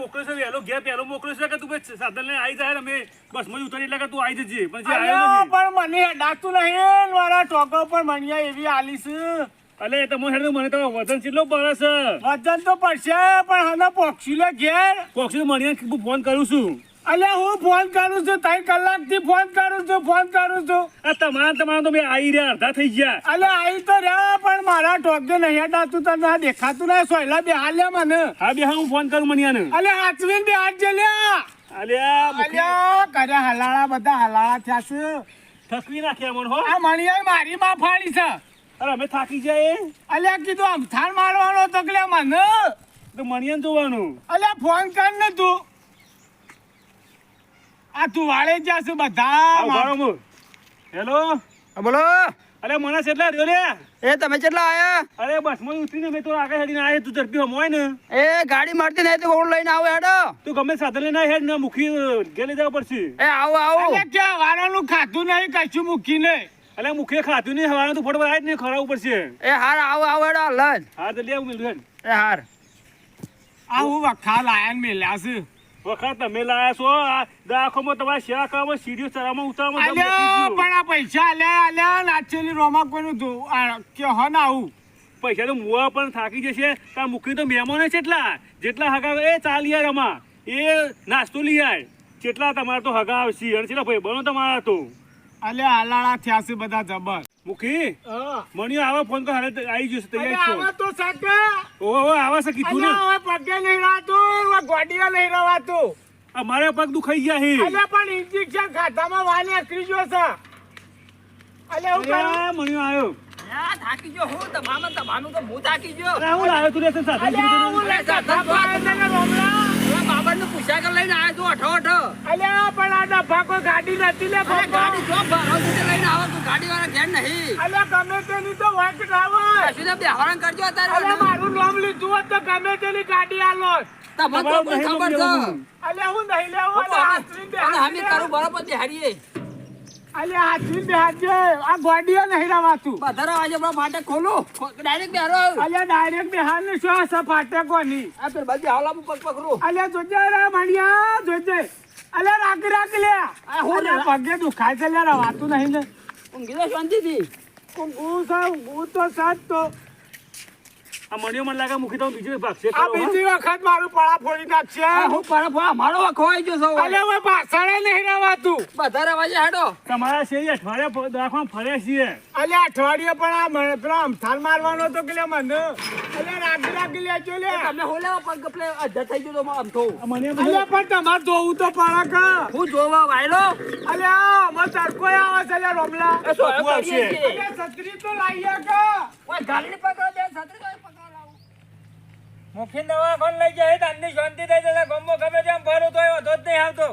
મોકલ્યો છે? વહેલો ઘેર પહેલો મોકલ્યો છે કે તું ભાઈ સાધન લઈને આવી જાય અમે બસમાં જ ઉતરી એટલે કે તું આવી જજે. પણ જે આવ્યો પણ મને ડાકતું નહીં. મારા ટોકો પર મણિયા એવી આલીશ અલે એ તો મને મને તો વજન કેટલો પડે છે? વજન તો પડશે પણ હવે પોક્ષી લે ઘેર. પોક્ષી મણિયા ફોન કરું છું. અલ્યા હું ફોન કરું છું ત્રણ કલાકથી ફોન કરું છું ફોન કરું છું. આ તમારા તમારા તો બે આવી રહ્યા અડધા થઈ ગયા. અલ્યા આવી તો રહ્યા પણ મારા ટોકે નહીં હટાતું તને આ દેખાતું ના સોયલા બે હાલ્યા મને. હા બે હું ફોન કરું મનિયાને અલ્યા હાચવીને બે હાથ જલ્યા. અલ્યા અલ્યા કર્યા હલાળા બધા હલાળા થયા છે. થકવી નાખ્યા મને હો. આ મણિયા મારી માં ફાડી છે. અરે અમે થાકી જાય અલ્યા કીધું અમથાણ મારવાનો તો કે મને. તો મણિયા જોવાનું. અલ્યા ફોન કર ને તું. આ તું વાળે જશે છે બધા બારો મુ હેલો? બોલો. અરે મને કેટલા રહ્યો લે. એ તમે કેટલા આયા? અરે બસમાં ઉતરીને મેં તો આગળ હેડીને આવ્યો તું ઝડપી હમોય ને. એ ગાડી મારતી નહીં તો ઓળ લઈને આવો હેડો. તું ગમે સાધન લઈને હેડ ને મુખી ગેલે જવા પડશે એ આવો આવો. અરે ક્યાં વાળાનું ખાધું નહીં કશું નહીં. અલે મુખે ખાધું નહીં હવાનું તું ફટફટ આજ ને ખરાવ પડશે. એ હાર આવો આવો હેડો હાલ જ હા તો લે આવું મિલ એ હાર. આ હું વખા લાયા ને મેલ્યા છે. વખત તમે લાયા છો આ દાખોમાં તમારે શેવા કરવામાં સીડીઓ ચરામાં ઉતારવામાં. પણ આ પૈસા અલ્યા અલ્યા નાચેલી રોમા કોઈનું કે હન આવું. પૈસા તો મુવા પણ થાકી જશે. ત્યાં મુખી તો મહેમાનો છે એટલા જેટલા હગા એ ચાલી રમા એ નાસ્તો લઈ આય. જેટલા તમારે તો હગા આવશે અને કેટલા ભાઈ બનો તમારા તો. અલ્યા હલાળા થયા છે બધા જબર. મુખી મણિયો આવા ફોન કર હાલે આવી જશે તૈયાર છો. આવા તો સાકે. ઓહો આવા છે કીધું ને. હવે પગે નહીં રાતો ગોડીએ નહીં રવાતું. અમારે પગ દુખાઈ ગયા હે અલે પણ ઇન્જેક્શન ખાતામાં વાલે અકરી ગયો છે. અલે હું કરું? મણિયો આવ્યો થાકી ગયો હું તમામ તમાનું તો હું થાકી ગયો. અરે, હું લાવ્યો તું રે સાથે. અલ્યા હું લેતા સાથે રોમલા. બાબરનું પુસ્તક લઈને આવ્યો તું અઠો અઠો. અલ્યા પણ આ ડબ્બા કોઈ ગાડી નથી લે. ગાડી જો ભરો સુધી લઈને આવો તું ગાડી વાળા ઘેર નહીં. અલ્યા ગમે તેની તો વર્ક ડ્રાઈવર કશું તો બેહરણ કરજો અલ્યા અત્યારે મારું નામ લીધું હોત તો ગમે તેની ગાડી આલો તમને તો ખબર છે. અલ્યા હું નહીં લેવો અલ્યા અને અમે કરું બરોબર બિહારીએ અલ્યા હાથવીને બે હાથ. આ ગોડીઓ નહીં રવાતું બધા આજે બરો ફાટે ખોલો. ડાયરેક્ટ બેહારો અલ્યા ડાયરેક્ટ બેહાર ને શું હશે ફાટકોની? આ પેલ બધી હાલા પગ પકડો. અલ્યા જોજે રે મણિયા જોજે. અલ્યા રાખ રાખ લે. આ હું પગે દુખાય છે લે રવાતું નહીં ને ઊંઘી તો શાંતિથી. ઊંઘું છે ઊંઘું તો સાત તો. મણિયો મને લાગે મુખી તો બીજો ભાગશે. આ બીજી વખત મારું પડા ફોડી નાખશે. હું પર પર મારો ખોવાઈ ગયો છો અલ્યા હવે પાછળ નહીં રવાતું બધા રવાજે હેડો. તમારા શેરી અઠવાડિયા પ- દવાખાનામાં ફર્યા છીએ. અઠવાડિયે પણ આ પેલો અમથાલ મારવાનો તો કે મને? અલ્યા રાગી રાગી લેજો લે. તમે હોલે પગ કપલે અધર થઈ ગયો તો આમ તો મને એમ પણ તમારે જોવું તો પડે કે. હું જોવા વાયલો? અલ્યા અમે તડકો આવે છે અલ્યા રોમલા. એ તો પગું આવશે. અલ્યા છત્રી તો લાવીએ કે. ઓય ગાડી પકડો બે છત્રી તો પકડો નવા ફોન લઈ જાય તમને શાંતિ થઈ જશે ગમો ગમે તેમ ફરું તો એવો ધોધ નહીં આવતો.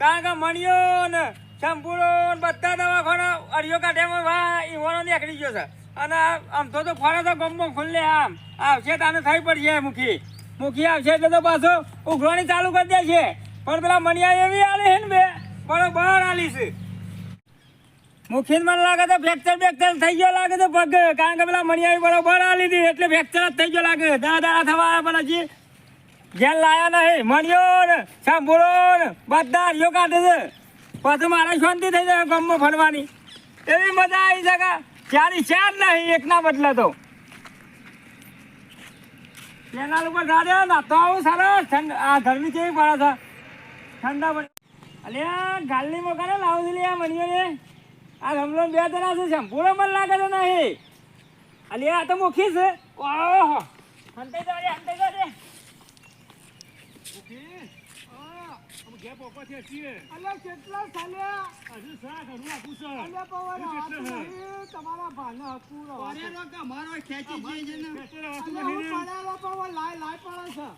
કારણ કે મણિયો ને શંભુરો ને બધા દવાખાના અડિયો કાઢે વા ઈવાનો નીકળી ગયો છે. અને આમ તો તો ફરે તો ગમો ખુલ્લે આમ. આવશે તાને થઈ પડશે મુખી. મુખી આવશે એટલે તો પાછો ઉઘરાણી ચાલુ કરી દે છે પણ પેલા મણિયા એવી આલી છે ને બે બરોબર આલી છે. મુખી મને લાગે તો ફ્રેક્ચર બેક્ચર થઈ ગયો લાગે તો પગ. કારણ કે પેલા મણિયાવી બરોબર આ લીધી એટલે ફ્રેક્ચર જ થઈ ગયો લાગે. દાડા દાડા થવા આવ્યા પણ હજી ઘેર લાયા નહીં. મણિયો ને, સાંભળો ને, બધા હરિયો કાઢે છે. પછી મારે શાંતિ થઈ જાય ગામમાં ફરવાની. એવી મજા આવી શકે ચારી ચાર નહીં એકના બદલે તો. કેનાલ ઉપર ગાડે ના, તો આવું સરસ આ ગરમી કેવી પડે છે? ઠંડા પડે અલ્યા, ગાલની મોકાને લાવું લે આ મણિયોને. આ ગમલો બે જણા છે સંપૂર્ણ મન લાગે તો નહીં. અલી આ તો મુખી છે. ઓહો. હંતે જાડે હંતે જાડે ઘેર પોપા છીએ. અલ્યા કેટલા સાલ્યા હજુ શા ઘરનું આખું છે. અલ્યા પવન હું હાથ કેટલા હે? નહીં. તમારા ભાને હકું રહો. મારો ખેંચી જઈએ છે ને. ખેતર આવતું અલ્યા હું નથી ને. પડેલો પવન લાય લાય પડે છે.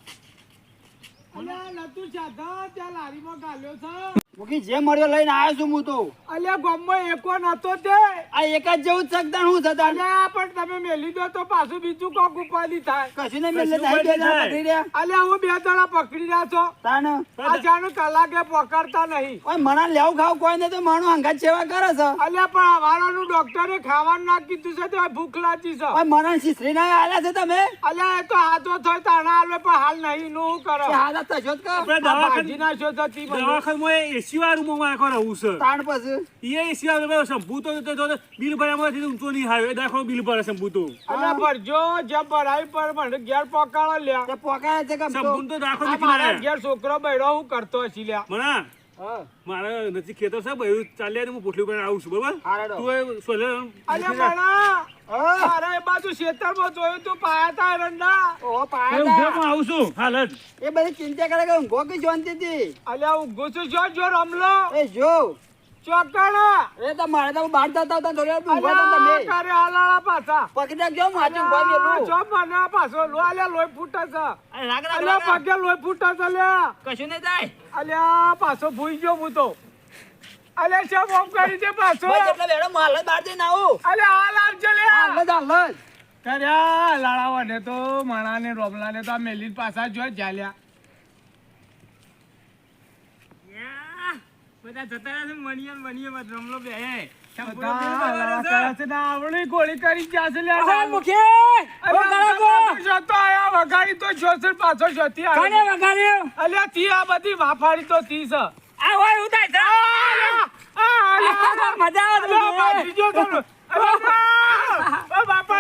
અલ્યા નતું સાધા ત્યાં લારીમાં ગાલ્યો છે. મુકી જે મળ્યો લઈને આવ્યો છું હું તો. અલ્યા ગામમાં એકો નતો તે. આ એક જ જેવું જ હું થતા અલ્યા પણ તમે મેલી દો તો પાછું બીજું કોક ઉપાધિ થાય. કશું નહીં મેલે કશું બે જણા પકડી રહ્યા અલ્યા હું બે જણા પકડી રહ્યા છો. તાન આ જાણું કલાકે પકડતા નહીં. ઓય મણા લેવું ખાવ કોઈ નહીં તો માણો હંગાત સેવા કરે છે. અલ્યા પણ હવારાનું ડોક્ટરે ખાવાનું ના કીધું છે તો ભૂખ લાગી છે. ઓય મણા શીશરી ના આલ્યા છે તમે? અલ્યા એ તો હાથો થાય તાણા આલે પણ હાલ નહીં નું કરો? હાથ દવાખાને તો તી બધું. દવાખાનામાં એસી વાળું રૂમમાં રાખો રહું છે. તાણ પછી? એ એસી વાળું શંભુ તો તો- બિલ ભર્યામાંથી ઊંચો નહીં એ દવાખાનું બિલ ભરે શંભુ તો અલ્યા ભરજો જે ભરાય પર મને ઘેર પકાળો લ્યા. તે પોકાય છે કે શંભુ તો દાખલો દવાખાનું મારા. ઘેર છોકરો બૈરો હું કરતો હશી લ્યા. મને? હા. મારે નથી ખેતર છે ભાઈ ચાલ્યા ને હું પોટલી પર આવું છું બરોબર? તું એ સોલે. અલ્યા એ બાજુ ખેતરમાં જોયું તું પાયા તા રંડા ઓ પાયા ઊંઘે આવું છું. હાલ એ બધી ચિંતા કરે કે ઊંઘો કે હતી અલ્યા હું ઘૂસું જો જો રમલો. એ જો. ચોકડા. એ તો મારે તો બહાર જતા હતા થોડી વાર ઊંઘો તો તમે. કરે હાલાળા પાછા. પકડી રાખજો માચું અલ્યા, મેલું. જો મને આ પાછો લો અલ્યા લોહી ફૂટે છે. અરે અલ્યા પગે લોહી ફૂટે છે અલ્યા. કશું નહીં થાય. અલ્યા પાછો ભૂઈ ગયો હું તો. અલ્યા શેમ ઓફ કરી દે પાછો? એટલે બેડો માલ જ બહાર જઈને આવું. અલ્યા હાલ આવજે જ કર્યા લાડાવાને તો માણાને રોબલાને તો આ મેલી પાછા જો ચાલ્યા બધા જતા રહ્યા છે માં રમલો બે હે. ગોળી કરી લ્યા મુખી! જોતો આયા વગાડી તો પાછો જોતી આવે. કોને વગાડ્યું? અલ્યા તી આ બધી વાફાડી તો તી છે આ હોય છે? મજા આવે. બાજી તો.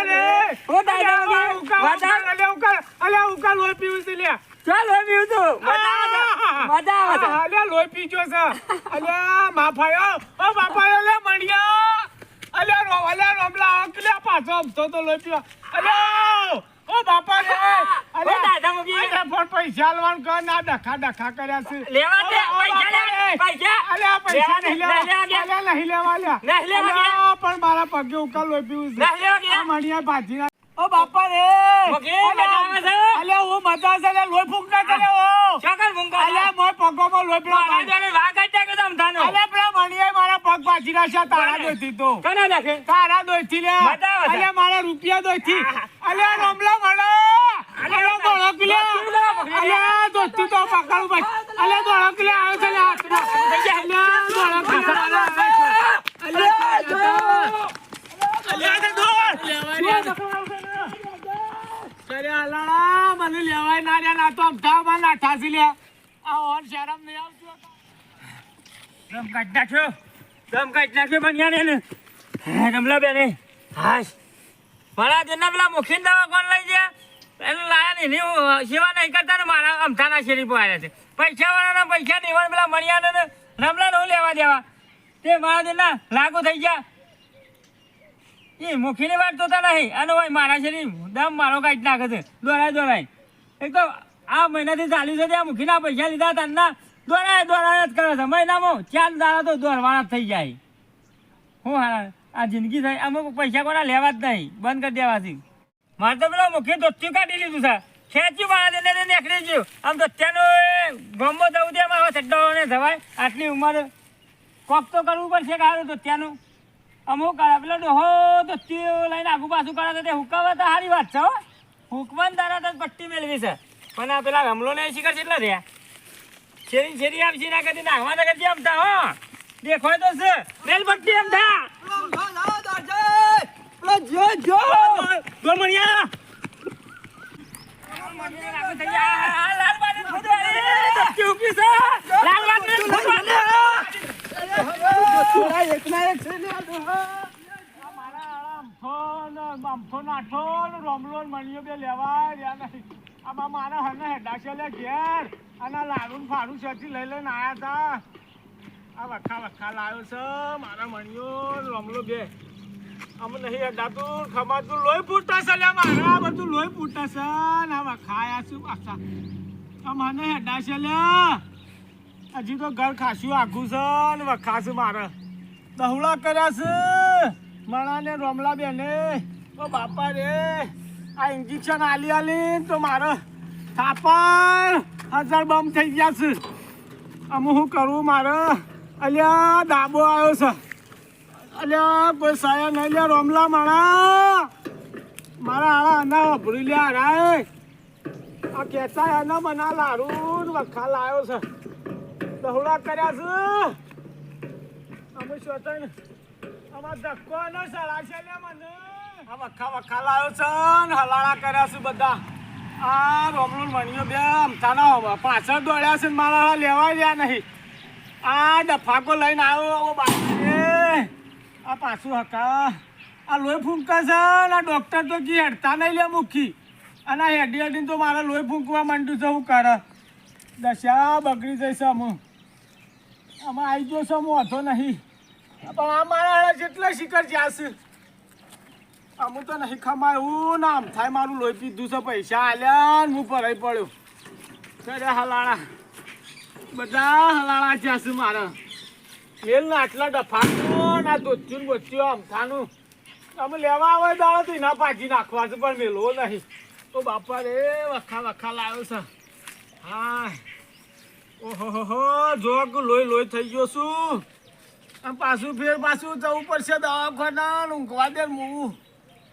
અલ્યા, ઓ મુખી? ઉકા, મજા ઉકા, અલ્યા, ઉકા, લોહી પીવું છે લ્યા. ચાલ હવે પીવું છું. મજા. મજા આવે અલ્યા, લોહી પીજો છે અલ્યા માફાયો ઓ બાપાયો લે મણિયા અલ્યા રો અલ્યા રોમલા અકલ્યા પાછો અમથો તો લોહી પીવા અલ્યા ઓ બાપા રે છે, મુખી? અલ્યા ફોન પૈસા આલવાનું કર ના ડખા ડખા કર્યા છે લેવા દે, અલ્યા. અલ્યા. અલ્યા, પણ મારા પગે ઉકા લોહી પીવું છે. મણિયા ભાજી ઓ બાપા રે? અલ્યા હું મજા છે અલ્યા લોહી ફૂંક ના કરે. અલ્યા મોય લોહી પીવા પેલા મારા પગ પાછી તારા દોતી તો. કોને નાખે? તારા દોઈથી લે. મારા રૂપિયા દોઈથી અલ્યા રમલા મળે. અલે ગોળો લે. અલે દોસ્તી તો પકડું ભાઈ. અલે ગોળો લે આવે છે લે હાથમાં અલે દોડક લે મારા હાથ. અલે અલે દોડ અરે અલાળા મને લેવાય ના રે ના તો અમથામાં ના ઠાસી લે આ ઓન શરમ નહીં આવતું દમ કાઢી નાખ્યો. દમ કાઢી નાખ્યો બનિયાને ને. રમલા બેને. હાશ. મારા જેના પેલા મુખીન દવા કોણ લઈ ગયા એને લાયા નહીં એની હું સેવા નહીં કરતા ને મારા અમથાના શેરી પર આવ્યા છે પૈસા વાળાના પૈસા દેવા પેલા મણિયાને ને રમલાને હું લેવા દેવા તે મારા જેના લાગુ થઈ ગયા એ મુખીની વાત જોતા નહીં અને ભાઈ મારા શેરી દમ મારો કાઢી નાખે છે દોરાય દોરાય એક તો આ મહિનાથી ચાલ્યું છે ત્યાં મુખીના પૈસા લીધા તનના દોરાય દોરાય જ કરે છે. મહિનામાં ચાર દાડા તો દોરવાના જ થઈ જાય. હું હારા, આ જિંદગી થઈ, અમુક પૈસા કોના લેવા જ નહીં. બંધ કરી દેવાથી. મારે તો પેલો મુખ્ય દોસ્તી કાઢી લીધું છે. ખેંચ્યું મારા દેને નીકળી ગયું. આમ તો ત્યાંનું ગમો જવું દે, મારા ચડ્ડાઓને જવાય. આટલી ઉંમર કોક તો કરવું પડશે કે હારું તો ત્યાંનું અમુક પેલો ડોહો દોસ્તી લઈને આગુ પાછું કરે તો તે હુકાવે તો સારી વાત છે, હો. હુકવાન તારા તો પટ્ટી મેળવી છે. પણ આ પેલા ગમલો ને શિખર કેટલા રહ્યા શેરી શેરી આમ ના કદી નાખવા કરતી આમ તા હો. દેખાય તો છે. રેલ પટ્ટી આમ થા. પેલો જો જો ગોમણિયા. મારા આળા અમથો ને અમથો નાઠો ને રોમલો મણિયો બે લેવા રહ્યા નહીં. આમાં મારા હને હેડાશે લે ઘેર. અને લાડુ ફાડું શેઠી લઈ લઈને આવ્યા હતા આ વખા વખા લાવ્યો છે, મારા મણિયો ને બે. આમ નહીં હેડાતું, ખમાતું, લોહી ફૂટતા છે લે મારા બધું લોહી ફૂટતા છે ને આ વખા છું પાછા? આ મને હેડાશે લે. હજી તો ઘર ખાસ્યું આખું છે, ને વખાશું મારે. દહુડા કર્યા છે, મણાને, રોમલા બેને. તો બાપા રે. આ ઇન્જેક્શન આલી આલી તો મારો થાપણ હજાર બમ થઈ ગયા છે. આમ હું કરું મારે? અલ્યા, દાબો આવ્યો છે. અલ્યા, કોઈ સાયા નહીં લે રોમલા માણા. મારા આળા આના વાપરી લ્યા, રાય. આ કેસા એના બના લાડુ વખા લાવ્યો છે. દહોડા કર્યા છે. અમે શોતન આમાં ધક્કો ન સળા લે મને. આ વખા વખા લાવ્યો છે ને હલાળા કર્યા છે બધા. આ રોમલો મણીઓ બે હોવા. પાછળ દોડ્યા છે ને મારા લેવા ગયા નહીં. આ ડફાકો લઈને આવ્યો બાકી આ પાછું હકા. આ લોહી ફૂંકા છે ને ડોક્ટર તો કી હેડતા નહીં લે મુખી. અને આ હેડી હેડીને તો મારે લોહી ફૂંકવા માંડ્યું છે હું કરે. દશા બગડી જઈશ અમું આમાં આવી ગયો છે હું હતો નહીં. પણ આ મારા જેટલા શિખર જ્યાં છે. અમુક તો નહીં ખમાયું. ને આમ થાય મારું લોહી પીધું છે પૈસા આલ્યા ને હું ભરાઈ પડ્યો. ચડે હલાળા બધા હલાળા છે મારા. મેલ ને આટલા ડફાનું ના દોચ્યું બોચ્યું આમ થાનું? અમે લેવા આવે દાડો તો એના પાછી નાખવા છે, પણ મેલવો નહીં. તો બાપા રે, વખા વખા લાવ્યો છે. હા ઓહો, હો જોક લોહી લોહી થઈ ગયો છું. પાછું ફેર પાછું જવું પડશે દવાખાના ઊંઘવા દે હું.